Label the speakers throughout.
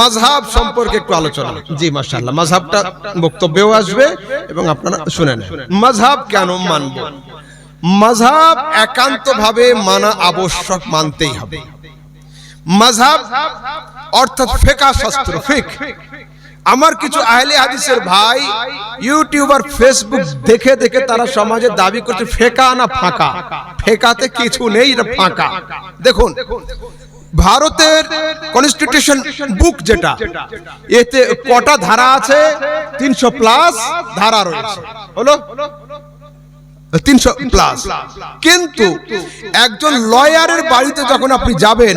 Speaker 1: মাঝহাব সম্পর্কে একটু আলোচনা। জি মাশাআল্লাহ। মাঝহাবটা বক্তব্যেও আসবে এবং আপনারা শুনে নেন মাঝহাব কেন মানব? মাঝহাব একান্তভাবে মানা আবশ্যক মানতেই হবে। মাঝহাব অর্থাৎ ফেকা শাস্ত্র ফিক আমার কিছু আহলে হাদিসের ভাই ইউটিউবার ফেসবুক দেখে দেখে তারা সমাজে দাবি করছে ফেকা না ফাঁকা? ফেকাতে কিছু নেই এটা ফাঁকা। দেখুন ভারতের কনস্টিটিউশন বুক যেটা এতে কটা ধারা আছে? তিনশো প্লাস ধারা রয়েছে। হলো? তিনশো প্লাস কিন্তু একজন লয়ারের বাড়িতে যখন আপনি যাবেন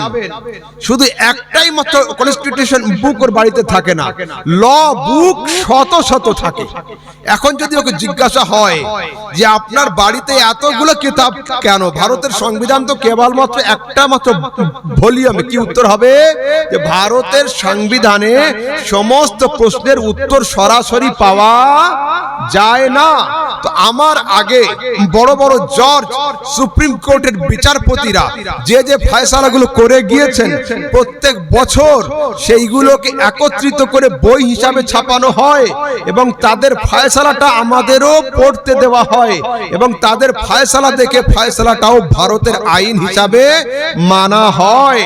Speaker 1: শুধু একটাই মাত্র কনস্টিটিউশন বুক ওর বাড়িতে থাকে না ল বুক শত শত থাকে। এখন যদি ওকে জিজ্ঞাসা হয় যে আপনার বাড়িতে এতগুলো কিতাব কেন? ভারতের সংবিধান তো কেবলমাত্র একটা মাত্র ভলিউমে। কি উত্তর হবে? যে ভারতের সংবিধানে সমস্ত প্রশ্নের উত্তর সরাসরি পাওয়া যায় না। তো আমার আগে বড় বড় জজ, সুপ্রিম কোর্টের বিচারপতিরা যে যে ফয়সালাগুলো করে গিয়েছেন, প্রত্যেক বছর সেইগুলোকে একত্রিত করে বই হিসাবে ছাপানো হয় এবং তাদের ফয়সালাটা আমাদেরও পড়তে দেওয়া হয় এবং তাদের ফয়সালা দেখে ফয়সালাটাও ভারতের আইন হিসাবে মানা হয়।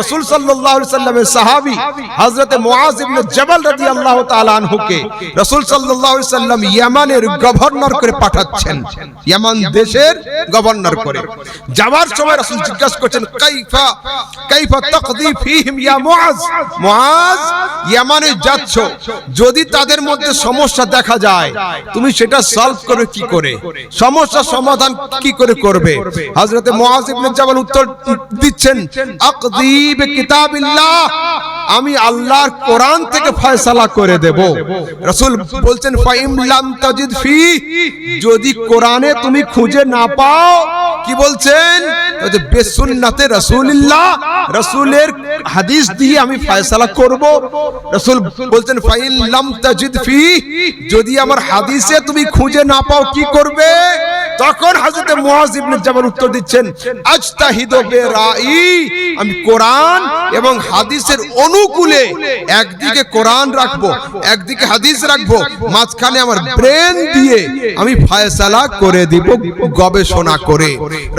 Speaker 1: রসুল আলাইহি সাল্লামের সাহাবী হযরতে মুআজ ইবনে জাবাল রাদিয়াল্লাহু তাআলা আনহুকে রসুল আলাইহি সাল্লাম ইয়ামানের গভর্নর করে পাঠাচ্ছেন। ইয়ামান দেশের গভর্নর করে। যাওয়ার সময় রাসূল জিজ্ঞাসা করছেন কাইফা কাইফা তাকদি ফীহিম ইয়া মুআজ? মুআজ ইয়ামানে যাচ্ছ। যদি তাদের মধ্যে সমস্যা দেখা যায় তুমি সেটা সলভ করবে কি করে? সমস্যা সমাধান কি করে করবে? হযরতে মুআজ ইবনে জাবাল উত্তর দিচ্ছেন আকদি বিকিতাবিল্লাহ আমি আল্লাহর কোরআন থেকে ফয়সালা করে দেব। রসুল বলছেন ফাইমলাম তাজিদ ফি। যদি কোরআনে তুমি খুঁজে না পাও, কি বলছেন? বেসুন্নাতে রাসূলুল্লাহ, রাসূলের হাদিস দিয়ে আমি ফয়সালা করব। রাসূল বলছেন ফাইন লাম তাজিদ ফি। যদি আমার হাদিসে তুমি খুঁজে না পাও, কি করবে? তখন হযরত মুআজ ইবনে জাবাল উত্তর দিচ্ছেন, আজতাহিদু বিরাই। আমি কোরআন এবং হাদিসের অনুকূলে একদিকে কোরআন রাখব, একদিকে হাদিস রাখব, মাঝখানে আমার ব্রেন দিয়ে আমি ফয়সালা করে দিব, গবেষণা করে।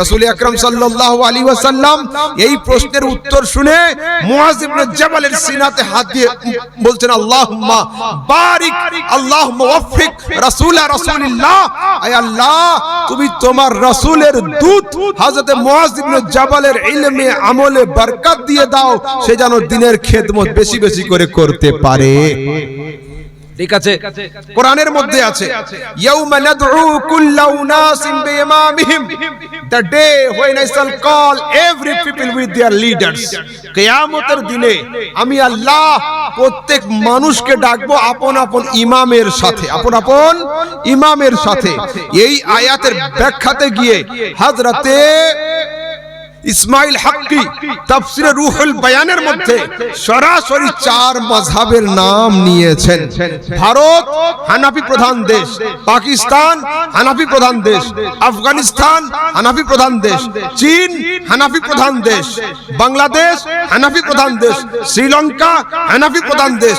Speaker 1: রাসূল আকরাম সাল্লাল্লাহু আলাইহি ওয়াসাল্লাম এই প্রশ্নের উত্তর শুনে মুআজ ইবনে জাবালের সিনাতে হাত দিয়ে বলছেন, আল্লাহুম্মা বারিক, আল্লাহুম্মা ওয়াফিক, রাসূল রাসূলিল্লাহ। আয় আল্লাহ তুমি তোমার রাসূলের দূত হযরত মুআজ ইবনে জাবালের ইলমে আমলে বরকত দিয়ে দাও, সে যেন দিনের খেদমত বেশি বেশি করে করতে পারে। ঠিক আছে? কোরআনের মধ্যে আছে ইয়াউমা নাদউ কুল্লা উনাসিন বিইমামিহিম। The day when i shall call every people with their leaders. কিয়ামতের দিনে আমি আল্লাহ প্রত্যেক মানুষকে ডাকবো আপন আপন ইমামের সাথে আপন আপন ইমামের সাথে। এই আয়াতের ব্যাখ্যাতে গিয়ে হযরতে ইসমাইল হাক্কি তাফসিরে রুহুল বায়ানের মধ্যে সরাসরি চার মাযহাবের নাম নিয়েছেন। ভারত হানাফি প্রধান দেশ, পাকিস্তান হানাফি প্রধান দেশ, আফগানিস্তান হানাফি প্রধান দেশ, চীন হানাফি প্রধান দেশ, বাংলাদেশ হানাফি প্রধান দেশ, শ্রীলঙ্কা হানাফি প্রধান দেশ,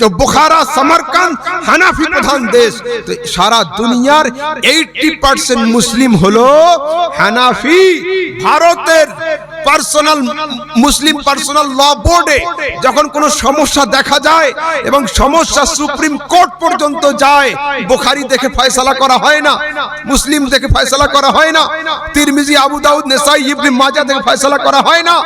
Speaker 1: তো বুখারা, সমরকান্দ হানাফি প্রধান দেশ। তো সারা দুনিয়ার এইটি পার্সেন্ট মুসলিম হলো হানাফি। ভারতের পার্সোনাল মুসলিম পার্সোনাল ল বোর্ডে যখন কোনো সমস্যা দেখা যায় এবং সমস্যা সুপ্রিম কোর্ট পর্যন্ত যায় বোখারি দেখে ফয়সালা করা হয় না মুসলিম দেখে ফয়সালা করা হয় না তিরমিজি আবু দাউদ নেসাই ইবনে মাজাহ দেখে ফয়সালা করা হয় না।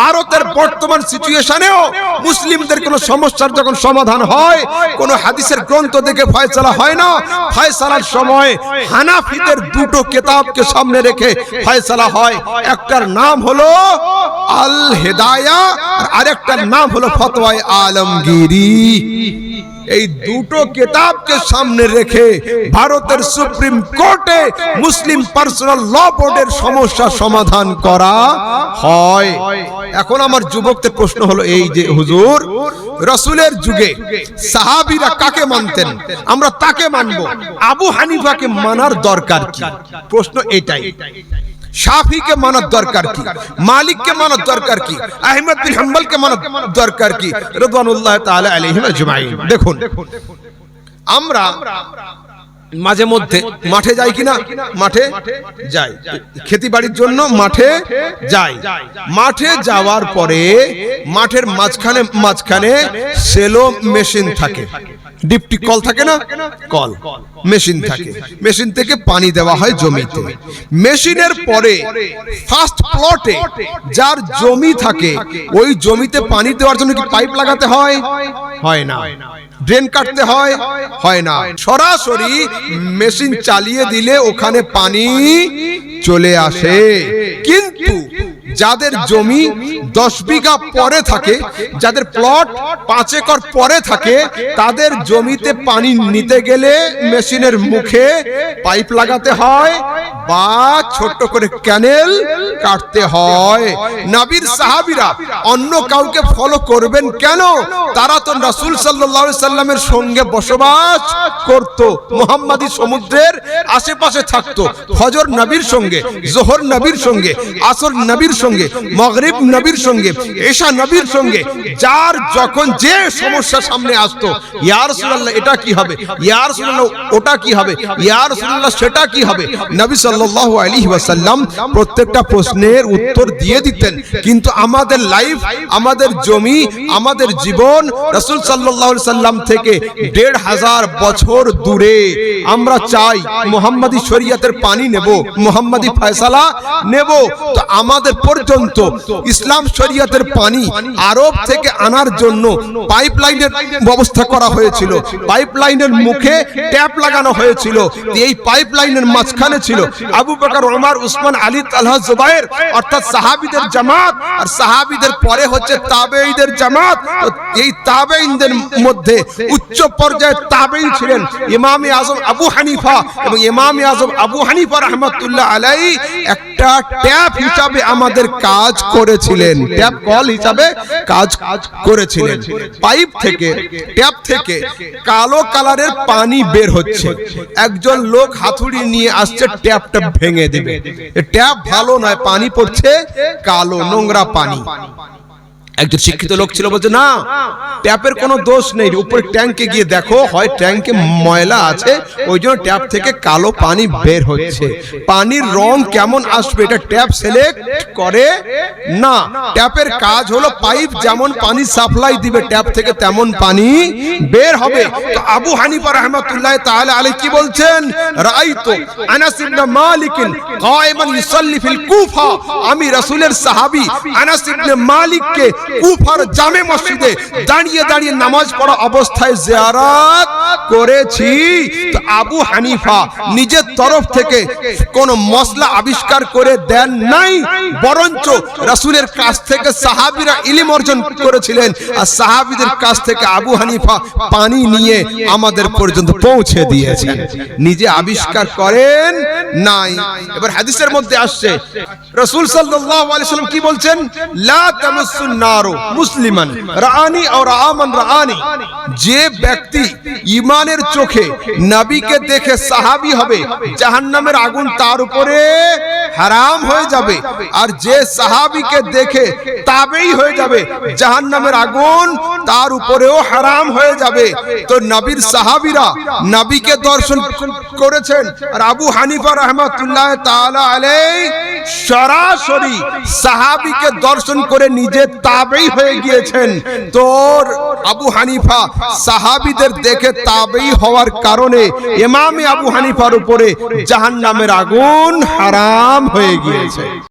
Speaker 1: ভারতের বর্তমান সিচুয়েশনেও মুসলিমদের কোনো সমস্যার যখন সমাধান হয়, কোনো হাদিসের গ্রন্থ দেখে ফয়সালা হয় না। ফয়সালার সময় হানাফিদের দুটো কিতাবকে সামনে রেখে ফয়সালা হয়। একটার নাম হলো আল হেদায়া আর আরেকটার নাম হলো ফতোয়ায়ে আলমগীরি। এই দুটো কিতাবকে সামনে রেখে ভারতের সুপ্রিম কোর্টে মুসলিম পার্সোনাল ল বোর্ডের সমস্যা সমাধান করা হয়। এখন আমার যুবকদের প্রশ্ন হলো এই যে, হুজুর, রসুলের যুগে সাহাবিরা কাকে মানতেন? আমরা তাকে মানব। আবু হানিফাকে মানার দরকার কি? প্রশ্ন এটাই। শাফিকে মানার দরকার কি? মালিককে মানার দরকার কি? আহমদ বিন হাম্বলকে মানার দরকার কি? রদওয়ানুল্লাহ তাআলা আলাইহিম আজমাইন। দেখুন আমরা মাঝে মধ্যে মাঠে যাই কিনা? মাঠে যাই খেতি বাড়ির জন্য মাঠে যাই। মাঠে যাওয়ার পরে মাঠের মাঝখানে মাঝখানে সেলো মেশিন থাকে। ডিপটি কল থাকে না? কল মেশিন থাকে. মেশিন থেকে পানি দেওয়া হয় জমিতে। মেশিনের পরে ফার্স্ট প্লটে যার জমি থাকে ওই জমিতে পানি দেওয়ার জন্য কি পাইপ লাগাতে হয়? হয়? না। ড্রেন কাটতে হয়? হয়? না। সরাসরি মেশিন চালিয়ে দিলে ওখানে পানি চলে আসে। কিন্তু যাদের জমি দশ বিঘা পরে থাকে, যাদের প্লট পাঁচ একর পরে থাকে, তাদের জমিতে পানি নিতে গেলে মেশিনের মুখে পাইপ লাগাতে হয় বা ছোট্ট করে ক্যানেল কাটতে হয়। নাবির সাহাবিরা অন্য কাউকে ফলো করবেন কেন? তারা তো রাসূল আলাইহি সাল্লামের সঙ্গে বসবাস করত, মোহাম্মদী সমুদ্রের আশেপাশে থাকতো, ফজর নবীর সঙ্গে, জোহর নবীর সঙ্গে, আসর নবীর সঙ্গে। মগরিব নবীর সঙ্গে এশা নবীর সঙ্গে, যার যখন যে সমস্যা সামনে আসতো, ইয়া রাসূলুল্লাহ, এটা কি হবে? ইয়া রাসূলুল্লাহ, ওটা কি হবে? ইয়া রাসূলুল্লাহ, সেটা কি হবে? নবী সাল্লাল্লাহু আলাইহি ওয়াসাল্লাম প্রত্যেকটা প্রশ্নের উত্তর দিয়ে দিতেন। কিন্তু আমাদের লাইফ, আমাদের জমি, আমাদের জীবন, রাসূল আলাইহি সাল্লাম থেকে দেড় হাজার বছর দূরে। আমরা চাই মোহাম্মদী শরীয়তের পানি নেব, মোহাম্মদী ফয়সালা নেব। তো আমাদের পর্যন্ত ইসলাম শরীয়তের পানি আরব থেকে আনার জন্য পাইপ লাইনের ব্যবস্থা করা হয়েছিল। পাইপ লাইনের মুখে ট্যাপ লাগানো হয়েছিল। এই পাইপ লাইনের মাঝখানে ছিল আবু বকর ওমর উসমান, আলী, তালহা, জুবাইর অর্থাৎ সাহাবীদের জামাত। আর সাহাবীদের পরে হচ্ছে তাবেঈদের জামাত। এই তাবেঈনদের মধ্যে উচ্চ পর্যায়ে তাবেঈন ছিলেন ইমামে আজম আবু হানিফা এবং ইমামে আজম আবু হানিফা রাহমাতুল্লাহ আলাই একটা ট্যাপ হিসাবে আমাদের কাজ করেছিলেন। ট্যাপ কল হিসাবে কাজ করেছিলেন। পাইপ থেকে, ট্যাপ থেকে কালো কালারের পানি বের হচ্ছে। একজন লোক হাতুড়ি নিয়ে আসছে, ট্যাপটা ভেঙে দেবে। ট্যাপ ভালো নয়, পানি পড়ছে কালো, নোংরা পানি। একজন শিক্ষিত লোক ছিল, বলছে, না, ট্যাপের কোনো দোষ নেই, উপরে ট্যাঙ্কে গিয়ে দেখো, হয় ট্যাঙ্কে ময়লা আছে, ওই জন্য ট্যাপ থেকে কালো পানি বের হচ্ছে। পানির রং কেমন আসবে, এটা ট্যাপ সিলেক্ট করে না। ট্যাপের কাজ হলো পাইপ যেমন পানি সাপ্লাই দিবে, ট্যাপ থেকে তেমন পানি বের হবে। তো আবু হানিফা রাহমাতুল্লাহ তাআলা আলাইহি কি বলছেন? রাআইতু আনাস ইবনে মালিক কায়মান ইউসাল্লি ফিল কুফা। আমি রাসূলের সাহাবী আনাস ইবনে মালিককে কুফার জামে মসজিদে দাঁড়িয়ে দাঁড়িয়ে নামাজ পড়া অবস্থায় জিয়ারত করেছি। তো আবু হানিফা নিজের তরফ থেকে কোন মশলা আবিষ্কার করে দেন নাই, বরঞ্চ রাসূলের কাছ থেকে সাহাবীরা ইলম অর্জন করেছিলেন আর সাহাবীদের কাছ থেকে আবু হানিফা পানি নিয়ে আমাদের পর্যন্ত পৌঁছে দিয়েছেন নিজে আবিষ্কার করেন নাই। এবার হাদিসের মধ্যে আসছে, রাসূল আলাইহি সাল্লাম কি বলছেন? লা তামাসসুন নারু মুসলিমান রাআনি আর রাআমান রাআনি যে ব্যক্তি ঈমানের চোখে নবীকে দেখে সাহাবী হবে, জাহান্নামের আগুন তার উপরে হারাম হয়ে যাবে। আর যে সাহাবীকে দেখে তাবেই হয়ে যাবে, জাহান্নামের আগুন তার উপরেও হারাম হয়ে যাবে। তো নবীর সাহাবীরা নবীকে দর্শন করেছেন। আর আবু হানিফা রহমাতুল্লাহ তাআলা আলাইহি সরাসরি সাহাবিকে দর্শন করে নিজে তাবেই হয়ে গিয়েছেন। তোর আবু হানিফা সাহাবিদের দেখে তাবেই হওয়ার কারণে এমামে আবু হানিফার উপরে জাহান নামের আগুন হারাম হয়ে গিয়েছে।